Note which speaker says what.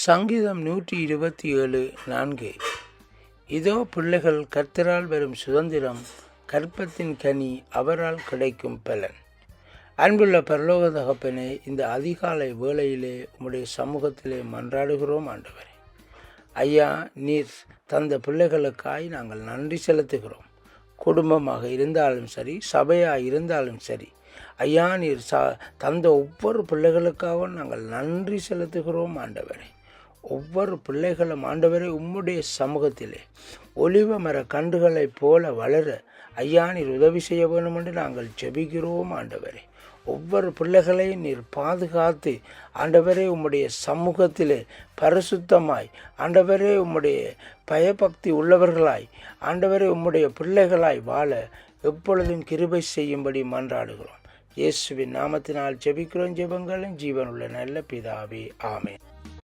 Speaker 1: சங்கீதம் நூற்றி இருபத்தி ஏழு நான்கு. இதோ பிள்ளைகள் கர்த்தரால் வரும் சுதந்திரம் கற்பத்தின் கனி அவரால் கிடைக்கும் பலன். அன்புள்ள பரலோக தகப்பனே இந்த அதிகாலை வேளையிலே உம்முடைய சமூகத்திலே மன்றாடுகிறோம் ஆண்டவரே. ஐயா நீர் தந்த பிள்ளைகளுக்காய் நாங்கள் நன்றி செலுத்துகிறோம். குடும்பமாக இருந்தாலும் சரி சபையாக இருந்தாலும் சரி ஐயா நீர் சா தந்த ஒவ்வொரு பிள்ளைகளுக்காகவும் நாங்கள் நன்றி செலுத்துகிறோம் ஆண்டவரே. ஒவ்வொரு பிள்ளைகளும் ஆண்டவரே உம்முடைய சமூகத்திலே ஒலிவ மர கன்றுகளைப் போல வளர ஐயா நீர் உதவி செய்ய வேண்டும் என்று நாங்கள் ஜெபிக்கிறோம் ஆண்டவரே. ஒவ்வொரு பிள்ளைகளையும் நீர் பாதுகாத்து ஆண்டவரே உம்முடைய சமூகத்திலே பரிசுத்தமாய் ஆண்டவரே உம்முடைய பயபக்தி உள்ளவர்களாய் ஆண்டவரே உம்முடைய பிள்ளைகளாய் வாழ எப்பொழுதும் கிருபை செய்யும்படி மன்றாடுகிறோம். இயேசுவின் நாமத்தினால் ஜெபிக்கிறோம் ஜெபங்களும் ஜீவனுள்ள நல்ல பிதாவே ஆமேன்.